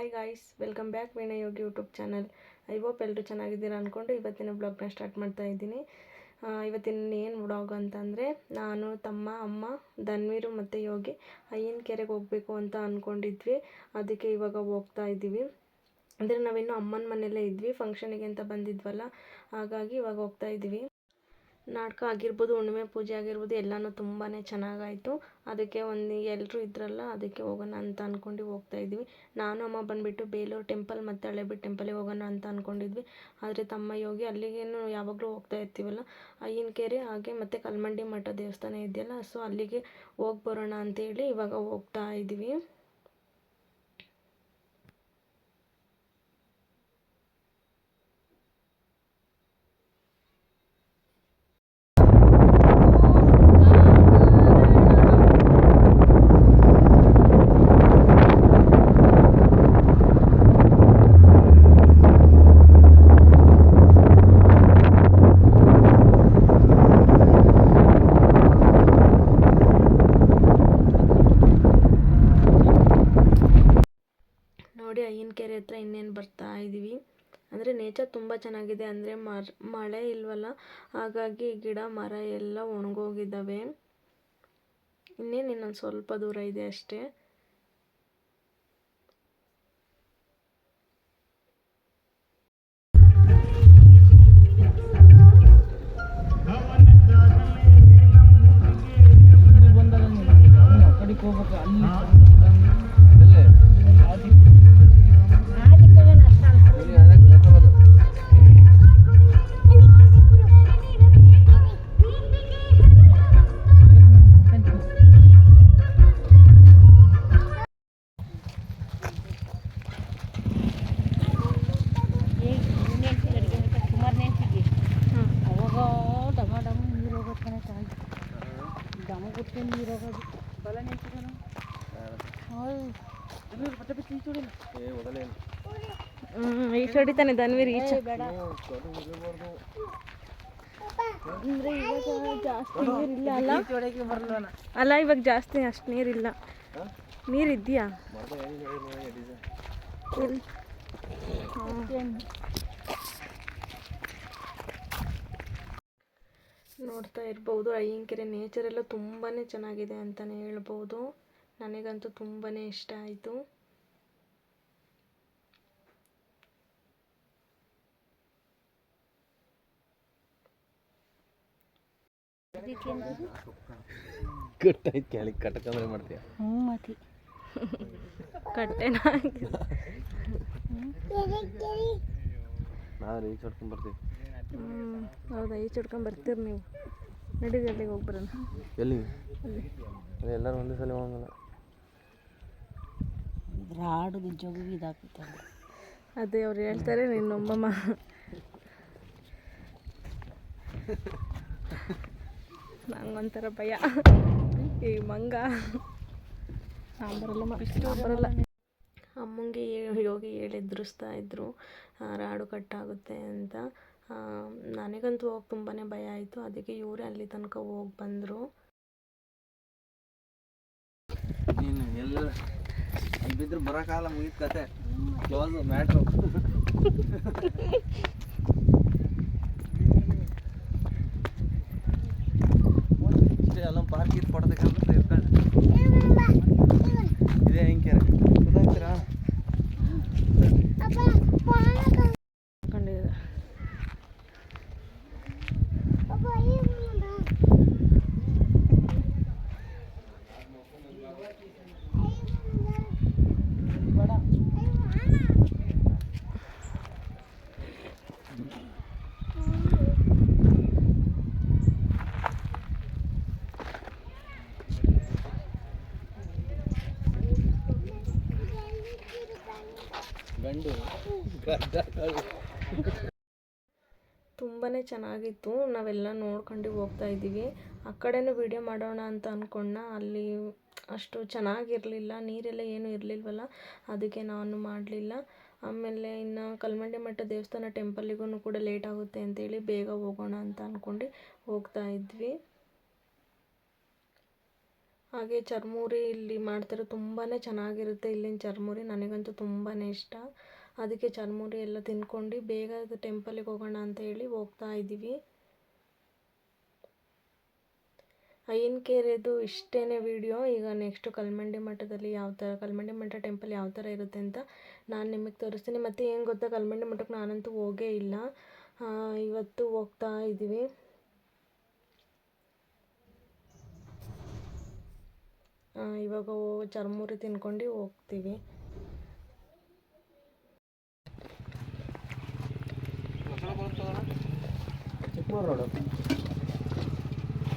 Hi guys welcome back Veena Yogi YouTube channel I hope ಎಲ್ಲರೂ ಚೆನ್ನಾಗಿದ್ದೀರಾ ಅಂದ್ಕೊಂಡು ಇವತ್ತಿನ ಬ್ಲಾಗ್ನ ಸ್ಟಾರ್ಟ್ ಮಾಡ್ತಾ ಇದ್ದೀನಿ. ಇವತ್ತಿನ ಏನು ಬ್ಲಾಗ್ ಅಂತಂದರೆ ನಾನು, ತಮ್ಮ, ಅಮ್ಮ, ಧನ್ವೀರು ಮತ್ತು ಯೋಗಿ ಅಯ್ಯನ ಕೆರೆಗೆ ಹೋಗಬೇಕು ಅಂತ ಅಂದ್ಕೊಂಡಿದ್ವಿ ಅದಕ್ಕೆ ಇವಾಗ ಹೋಗ್ತಾ ಇದ್ದೀವಿ. ಅಂದರೆ ನಾವಿನ್ನೂ ಅಮ್ಮನ ಮನೆಯಲ್ಲೇ ಇದ್ವಿ ಫಂಕ್ಷನಿಗೆ ಅಂತ ಬಂದಿದ್ವಲ್ಲ, ಹಾಗಾಗಿ ಇವಾಗ ಹೋಗ್ತಾ ಇದ್ದೀವಿ. ನಾಟಕ ಆಗಿರ್ಬೋದು, ಹುಣ್ಣಿಮೆ ಪೂಜೆ ಆಗಿರ್ಬೋದು, ಎಲ್ಲನೂ ತುಂಬಾ ಚೆನ್ನಾಗಾಯಿತು. ಅದಕ್ಕೆ ಒಂದು ಎಲ್ಲರೂ ಇದ್ರಲ್ಲ, ಅದಕ್ಕೆ ಹೋಗೋಣ ಅಂತ ಅಂದ್ಕೊಂಡು ಹೋಗ್ತಾ ಇದ್ವಿ ನಾನು, ಅಮ್ಮ ಬಂದುಬಿಟ್ಟು ಬೇಲೂರು ಟೆಂಪಲ್ ಮತ್ತು ಹಳೆಬೀಡು ಟೆಂಪಲಿಗೆ ಹೋಗೋಣ ಅಂತ ಅಂದ್ಕೊಂಡಿದ್ವಿ ಆದರೆ ತಮ್ಮ ಯೋಗಿ ಅಲ್ಲಿಗೇನು ಯಾವಾಗಲೂ ಹೋಗ್ತಾ ಇರ್ತೀವಲ್ಲ? ಅಯ್ಯನ ಕೆರೆ ಹಾಗೆ ಮತ್ತು ಕಲ್ಮಂಡಿ ಮಠ ದೇವಸ್ಥಾನ ಇದೆಯಲ್ಲ, ಸೊ ಅಲ್ಲಿಗೆ ಹೋಗಿ ಬರೋಣ ಅಂತೇಳಿ ಇವಾಗ ಹೋಗ್ತಾ ಇದ್ದೀವಿ ನೋಡಿ ಅಯ್ಯನ ಕೆರೆ ಹತ್ರ ಇನ್ನೇನು ಬರ್ತಾ ಇದ್ದೀವಿ ಅಂದರೆ ನೇಚರ್ ತುಂಬ ಚೆನ್ನಾಗಿದೆ ಅಂದರೆ ಮರ್, ಮಳೆ ಇಲ್ವಲ್ಲ? ಹಾಗಾಗಿ ಗಿಡ, ಮರ ಎಲ್ಲ ಒಣಗೋಗಿದ್ದಾವೆ. ಇನ್ನೇನು ಇನ್ನೊಂದು ಸ್ವಲ್ಪ ದೂರ ಇದೆ ಅಷ್ಟೇ. ಡಮ ಕೊಟ್ಟು ನೀರು ಹೋಗೋದು ಬಲ ನಿಂತಿದ್ದಾನ ಏ, ಒದಲೇನು? ಈಚೆ ಹೊಡಿತಾನೆ ಧನ್ವೀರ್ ಈಚೆ ಬೇಡ. ಅಂದರೆ ಇವಾಗ ಜಾಸ್ತಿ ನೀರಿಲ್ಲ ಅಲ್ಲ? ಅಲ್ಲ ಇವಾಗ ಜಾಸ್ತಿ ಅಷ್ಟು ನೀರಿಲ್ಲ. ಹಾ? ನೀರಿದೆಯಾ? ಮರದ ಹೆಂಗ್ ಹೇಳಿ ನೋಡಿ ಡಿಸೈನ್. ಎಲ್ಲಿ ನೋಡ್ತಾ ಇರ್ಬೋದು. ಅಯ್ಯಂಕೆರೆ ನೇಚರ್ ಎಲ್ಲ ತುಂಬಾ ಚೆನ್ನಾಗಿದೆ ಅಂತಲೇ ಹೇಳ್ಬೋದು. ನನಗಂತೂ ತುಂಬಾ ಇಷ್ಟ ಆಯಿತು. ಕಟ್ಟೆನಾ ಕೆಳಗೆ ರೀಚ್ ಮಾಡ್ತೀಯ? ಹ್ಞೂ ಮತಿ ಕಟ್ಟೆನ ನಾವು ಹ್ಞೂ ಹೌದಾ ಈಚೆ ಹುಡ್ಕೊಂಡು ಬರ್ತೀರಿ ನೀವು. ನಡೀರಿ ಅಲ್ಲಿಗೆ ಹೋಗಿ ಬರೋಣ ಎಲ್ಲಿ ಅದೇ ಎಲ್ಲರೂ ಒಂದೇ ಸಲ ಹೋಗಲ್ಲ ರಾಡು ನಿಜವಾಗೂ ಇದಾಗುತ್ತೆ ಅದೇ. ಅವ್ರು ಹೇಳ್ತಾರೆ ನಿನ್ನೊಮ್ಮಮ್ಮ ನಂಗೊಂಥರ ಭಯ. ಈ ಮಂಗ. ಸಾಂಬಾರಲ್ಲ ಸಾಂಬಾರಲ್ಲ. ಅಮ್ಮಂಗೆ ಯೋಗಿ ಹೇಳಿ ಇದ್ದರು ರಾಡು ಕಟ್ಟಾಗುತ್ತೆ ಅಂತ. ನನಗಂತೂ ಹೋಗಿ ತುಂಬಾ ಭಯ ಆಯಿತು. ಅದಕ್ಕೆ ಇವರೇ ಅಲ್ಲಿ ತನಕ ಹೋಗಿ ಬಂದರು. ನೀನು ಎಲ್ಲ ಬಿದ್ರೆ ಬರೋಕಾಲ ಮುಗಿದ ಕತೆ. ಕ್ಲೋಸ್ ಮ್ಯಾಟ್ರು ಎಲ್ಲ ಪಾರ್ಕ್ ಇದು ಕೊಡೋದಕ್ಕಂತ ಇರ್ತಾಳೆ. ಇದೇ ಹೆಂಗೆ ಗೊತ್ತಾಗ್ತೀರಾ ಕಂಡಿದೆ ಗಂಡು ತುಂಬಾ ಚೆನ್ನಾಗಿತ್ತು. ನಾವೆಲ್ಲ ನೋಡ್ಕೊಂಡು ಹೋಗ್ತಾ ಇದ್ದೀವಿ. ಆ ಕಡೆನೂ ವಿಡಿಯೋ ಮಾಡೋಣ ಅಂತ ಅಂದ್ಕೊಂಡ ಅಲ್ಲಿ ಅಷ್ಟು ಚೆನ್ನಾಗಿರಲಿಲ್ಲ, ನೀರೆಲ್ಲ ಏನೂ ಇರಲಿಲ್ವಲ್ಲ, ಅದಕ್ಕೆ ನಾನು ಮಾಡಲಿಲ್ಲ. ಆಮೇಲೆ ಇನ್ನು ಕಲ್ಮಂಡಿ ಮಠ ದೇವಸ್ಥಾನ ಟೆಂಪಲ್ಲಿಗೂ ಕೂಡ ಲೇಟ್ ಆಗುತ್ತೆ ಅಂತೇಳಿ ಬೇಗ ಹೋಗೋಣ ಅಂತ ಅಂದ್ಕೊಂಡು ಹೋಗ್ತಾ ಇದ್ವಿ. ಹಾಗೆ ಚರ್ಮೂರಿ ಇಲ್ಲಿ ಮಾಡ್ತಾರೆ ತುಂಬಾ ಚೆನ್ನಾಗಿರುತ್ತೆ, ಇಲ್ಲಿನ ಚರ್ಮೂರಿ ನನಗಂತೂ ತುಂಬಾ ಇಷ್ಟ. ಅದಕ್ಕೆ ಚರ್ಮೂರಿ ಎಲ್ಲ ತಿನ್ಕೊಂಡು ಬೇಗ ಟೆಂಪಲ್ಲಿಗೆ ಹೋಗೋಣ ಅಂತ ಹೇಳಿ ಹೋಗ್ತಾ ಇದ್ದೀವಿ. ಅಯ್ಯನಕೆರೆದು ಇಷ್ಟೇ ವಿಡಿಯೋ. ಈಗ ನೆಕ್ಸ್ಟು ಕಲ್ಮಂಡಿ ಮಠದಲ್ಲಿ ಯಾವ ಥರ, ಕಲ್ಮಂಡಿ ಮಠ ಟೆಂಪಲ್ ಯಾವ ಥರ ಇರುತ್ತೆ ಅಂತ ನಾನು ನಿಮಗೆ ತೋರಿಸ್ತೀನಿ. ಮತ್ತು ಏನು ಗೊತ್ತಾ, ಕಲ್ಮಂಡಿ ಮಠಕ್ಕೆ ನಾನಂತೂ ಹೋಗೇ ಇಲ್ಲ. ಇವತ್ತು ಹೋಗ್ತಾ ಇದ್ದೀವಿ. ಇವಾಗ ಚರ್ಮುರಿ ತಿನ್ಕೊಂಡು ಹೋಗ್ತೀವಿ. ಚಿಕ್ಕಮಗಳೂರು ರೋಡು ಚಿಕ್ಕಮಗಳೂರು ರೋಡ್ ಇಲ್ಲಿ ಅಲ್ಲ ಆರ್ಚ್ ಹಾಕಿಲ್ಲ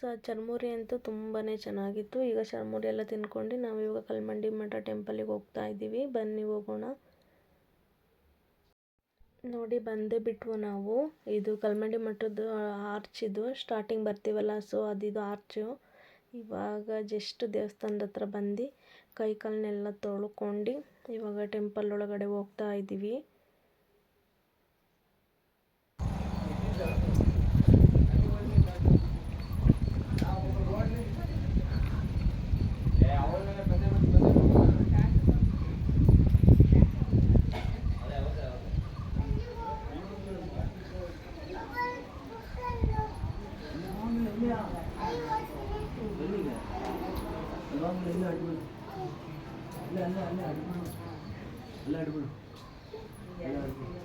ಸ ಚರ್ಮುರಿ ಅಂತೂ ತುಂಬಾ ಚೆನ್ನಾಗಿತ್ತು. ಈಗ ಚರ್ಮುರಿ ಎಲ್ಲ ತಿನ್ಕೊಂಡು ನಾವು ಇವಾಗ ಕಲ್ಮಂಡಿ ಮಠ ಟೆಂಪಲಿಗೆ ಹೋಗ್ತಾ ಇದ್ದೀವಿ. ಬನ್ನಿ ಹೋಗೋಣ. ನೋಡಿ, ಬಂದೇ ಬಿಟ್ವು ನಾವು. ಇದು ಕಲ್ಮಂಡಿ ಮಠದ ಆರ್ಚ್ ಇದು. ಸ್ಟಾರ್ಟಿಂಗ್ ಬರ್ತೀವಲ್ಲ ಸೊ ಅದಿದು ಆರ್ಚು ಇವಾಗ ಜಸ್ಟ್ ದೇವಸ್ಥಾನದ ಹತ್ರ ಬಂದು ಕೈ ಕಾಲನ್ನೆಲ್ಲ ತೊಳ್ಕೊಂಡು ಇವಾಗ ಟೆಂಪಲ್ ಒಳಗಡೆ ಹೋಗ್ತಾ ಇದ್ದೀವಿ. இல்லை அடிபடும் இல்லை இல்லை இல்லை அடிபடும் இல்லை அடிபடும் இல்லை அடிபடும்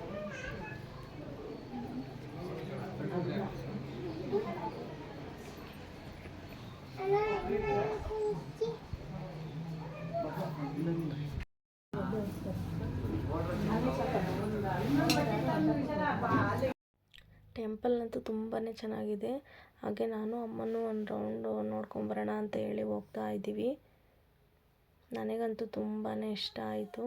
ಟೆಂಪಲ್ ಅಂತೂ ತುಂಬಾ ಚೆನ್ನಾಗಿದೆ. ಹಾಗೆ ನಾನು ಅಮ್ಮನೂ ಒಂದು ರೌಂಡು ನೋಡ್ಕೊಂಬರೋಣ ಅಂತ ಹೇಳಿ ಹೋಗ್ತಾ ಇದ್ದೀವಿ. ನನಗಂತೂ ತುಂಬಾ ಇಷ್ಟ ಆಯಿತು.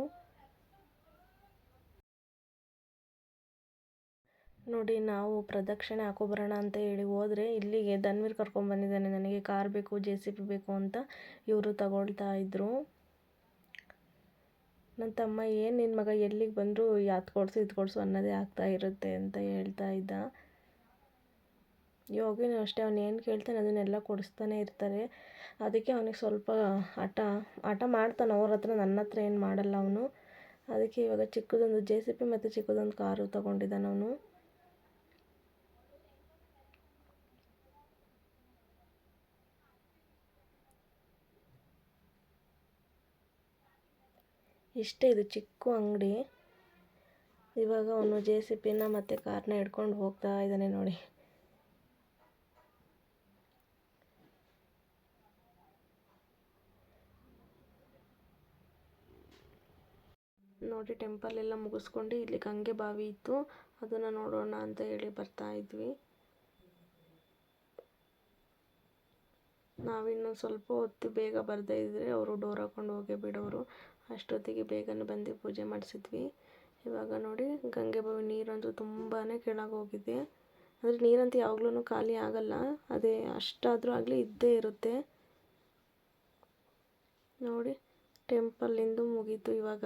ನೋಡಿ, ನಾವು ಪ್ರದಕ್ಷಿಣೆ ಹಾಕೋಬರೋಣ ಅಂತ ಹೇಳಿ ಹೋದರೆ ಇಲ್ಲಿಗೆ ಧನ್ವೀರ್ ಕರ್ಕೊಂಬಂದಿದ್ದಾನೆ ನನಗೆ ಕಾರ್ ಬೇಕು, ಜೆ ಸಿ ಬಿ ಬೇಕು ಅಂತ ಇವರು ತಗೊಳ್ತಾ ಇದ್ದರು ನನ್ನ ತಮ್ಮ, ಏನು ನಿನ್ನ ಮಗ ಎಲ್ಲಿಗೆ ಬಂದರೂ? ಅದು ಕೊಡಿಸು ಇದು ಕೊಡಿಸು ಅನ್ನೋದೇ ಆಗ್ತಾ ಇರುತ್ತೆ ಅಂತ ಹೇಳ್ತಾ ಇದ್ದ. ಯೋಗಿನೂ ಅಷ್ಟೇ, ಅವ್ನು ಏನು ಕೇಳ್ತಾನೆ ಅದನ್ನೆಲ್ಲ ಕೊಡಿಸ್ತಾನೆ ಇರ್ತಾರೆ. ಅದಕ್ಕೆ ಅವನಿಗೆ ಸ್ವಲ್ಪ ಹಠ ಹಠ ಮಾಡ್ತಾನೆ. ಅವ್ರ ಹತ್ರ ನನ್ನ ಹತ್ರ ಏನು ಮಾಡಲ್ಲ ಅವನು. ಅದಕ್ಕೆ ಇವಾಗ ಚಿಕ್ಕದೊಂದು ಜೆ ಸಿ ಪಿ ಮತ್ತು ಚಿಕ್ಕದೊಂದು ಕಾರು ತೊಗೊಂಡಿದ್ದಾನೆ ಅವನು. ಇಷ್ಟೇ ಇದು ಚಿಕ್ಕ ಅಂಗಡಿ. ಇವಾಗ ಅವನು ಜೆ ಸಿ ಪಿನ ಮತ್ತು ಕಾರ್ನ ಹಿಡ್ಕೊಂಡು ಹೋಗ್ತಾ ಇದ್ದಾನೆ ನೋಡಿ. ನೋಡಿ ಟೆಂಪಲ್ ಎಲ್ಲ ಮುಗಿಸ್ಕೊಂಡು ಇಲ್ಲಿ ಗಂಗೆ ಬಾವಿ ಇತ್ತು. ಅದನ್ನು ನೋಡೋಣ ಅಂತ ಹೇಳಿ ಬರ್ತಾ ಇದ್ವಿ. ನಾವಿನ್ನು ಸ್ವಲ್ಪ ಹೊತ್ತು ಬೇಗ ಬರದೇ ಇದ್ದರೆ ಅವರು ಡೋರ್ ಹಾಕೊಂಡು ಹೋಗೇ ಬಿಡೋರು. ಅಷ್ಟೊತ್ತಿಗೆ ಬೇಗನೆ ಬಂದು ಪೂಜೆ ಮಾಡಿಸಿದ್ವಿ. ಇವಾಗ ನೋಡಿ ಗಂಗೆ ಬಾವಿ ನೀರಂತೂ ತುಂಬಾ ಕೆಳಗೆ ಹೋಗಿದೆ. ಅಂದರೆ ನೀರಂತೂ ಯಾವಾಗ್ಲೂ ಖಾಲಿ ಆಗಲ್ಲ, ಅದೇ ಅಷ್ಟಾದರೂ ಆಗಲಿ ಇದ್ದೇ ಇರುತ್ತೆ. ನೋಡಿ ಟೆಂಪಲ್ಲಿಂದು ಮುಗೀತು ಇವಾಗ.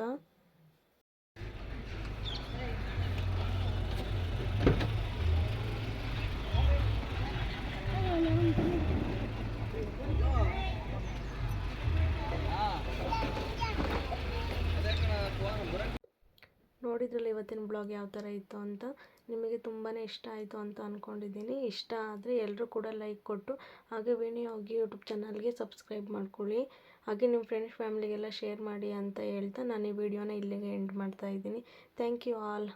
ಇವತ್ತಿನ ಬ್ಲಾಗ್ ಯಾವ ಥರ ಇತ್ತು ಅಂತ ನಿಮಗೆ ತುಂಬಾ ಇಷ್ಟ ಆಯಿತು ಅಂತ ಅಂದ್ಕೊಂಡಿದ್ದೀನಿ ಇಷ್ಟ ಆದರೆ ಎಲ್ಲರೂ ಕೂಡ ಲೈಕ್ ಕೊಟ್ಟು ಹಾಗೆ ವಿಣಿ ಹೋಗಿ ಯೂಟ್ಯೂಬ್ ಚಾನಲ್ಗೆ ಸಬ್ಸ್ಕ್ರೈಬ್ ಮಾಡ್ಕೊಳ್ಳಿ. ಹಾಗೆ ನಿಮ್ಮ ಫ್ರೆಂಡ್ಸ್ ಫ್ಯಾಮಿಲಿಗೆಲ್ಲ ಶೇರ್ ಮಾಡಿ ಅಂತ ಹೇಳ್ತಾ ನಾನು ಈ ವಿಡಿಯೋನ ಇಲ್ಲಿಗೆ ಎಂಡ್ ಮಾಡ್ತಾ ಇದ್ದೀನಿ. Thank you all